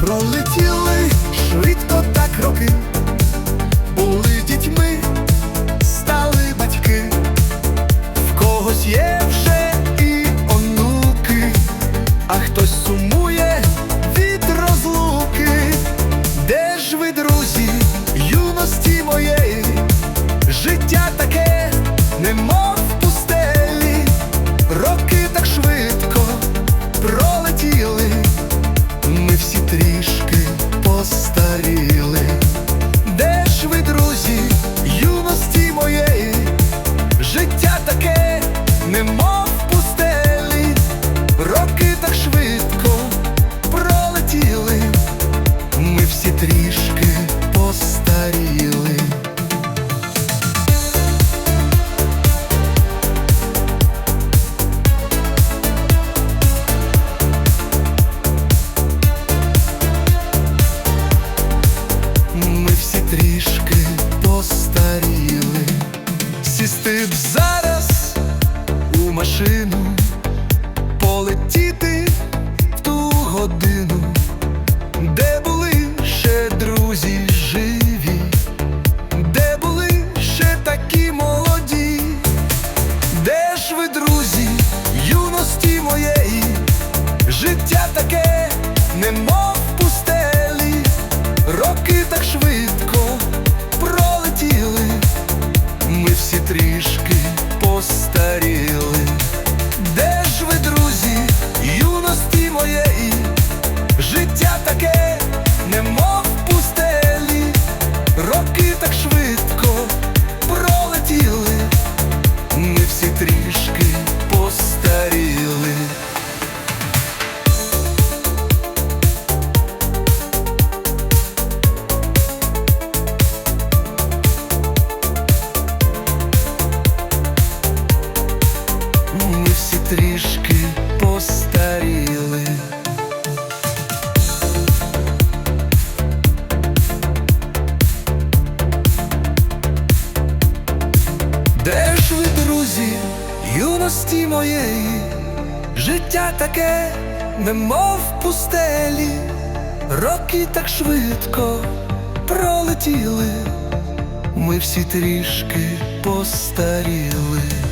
пролетіли швидко так роки, були дітьми, стали батьки, в когось є вже і онуки, а хтось сумує. нема. всі трішки постаріли. трішки постаріли. Де ж ви, друзі, юності моєї, життя таке, немов пустелі, роки так швидко пролетіли, ми всі трішки постаріли.